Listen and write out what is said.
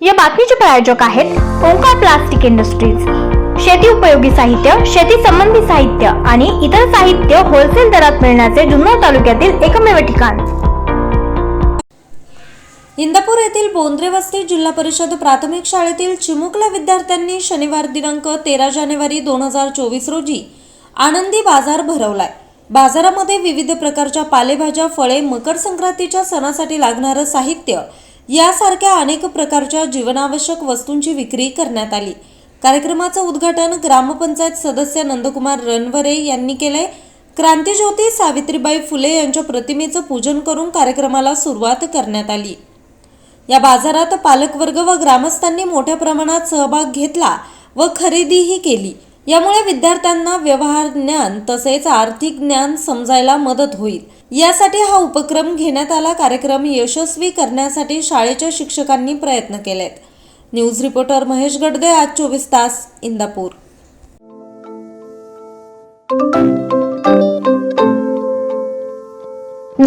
या बातमीचे प्रायोजक आहेत ओंकार प्लास्टिक इंडस्ट्रीज. शेती उपयोगी साहित्य शेती संबंधी साहित्य आणि इतर साहित्य होलसेल दरात मिळण्याचे जुन्नर तालुक्यातील एकमेव ठिकाण. इंदापूर येथील बोंद्रे वस्ती जिल्हा परिषद प्राथमिक शाळेतील चिमुकला विद्यार्थ्यांनी शनिवार दिनांक तेरा जानेवारी दोन हजार चोवीस रोजी आनंदी बाजार भरवलाय. बाजारामध्ये विविध प्रकारच्या पालेभाज्या फळे मकर संक्रांतीच्या सणासाठी लागणारं साहित्य यासारख्या अनेक प्रकारच्या जीवनावश्यक वस्तूंची विक्री करण्यात आली. कार्यक्रमाचं उद्घाटन ग्रामपंचायत सदस्य नंदकुमार रणवरे यांनी केलंय. क्रांतीज्योती सावित्रीबाई फुले यांच्या प्रतिमेचं पूजन करून कार्यक्रमाला सुरुवात करण्यात आली. या बाजारात पालकवर्ग व ग्रामस्थांनी मोठ्या प्रमाणात सहभाग घेतला व खरेदीही केली. यामुळे विद्यार्थ्यांना व्यवहार ज्ञान तसेच आर्थिक ज्ञान समजायला मदत होईल. यासाठी हा उपक्रम घेण्यात आला. कार्यक्रम यशस्वी करण्यासाठी शाळेच्या शिक्षकांनी प्रयत्न केलेत. न्यूज रिपोर्टर महेश गडदे आज चोवीस तास इंदापूर.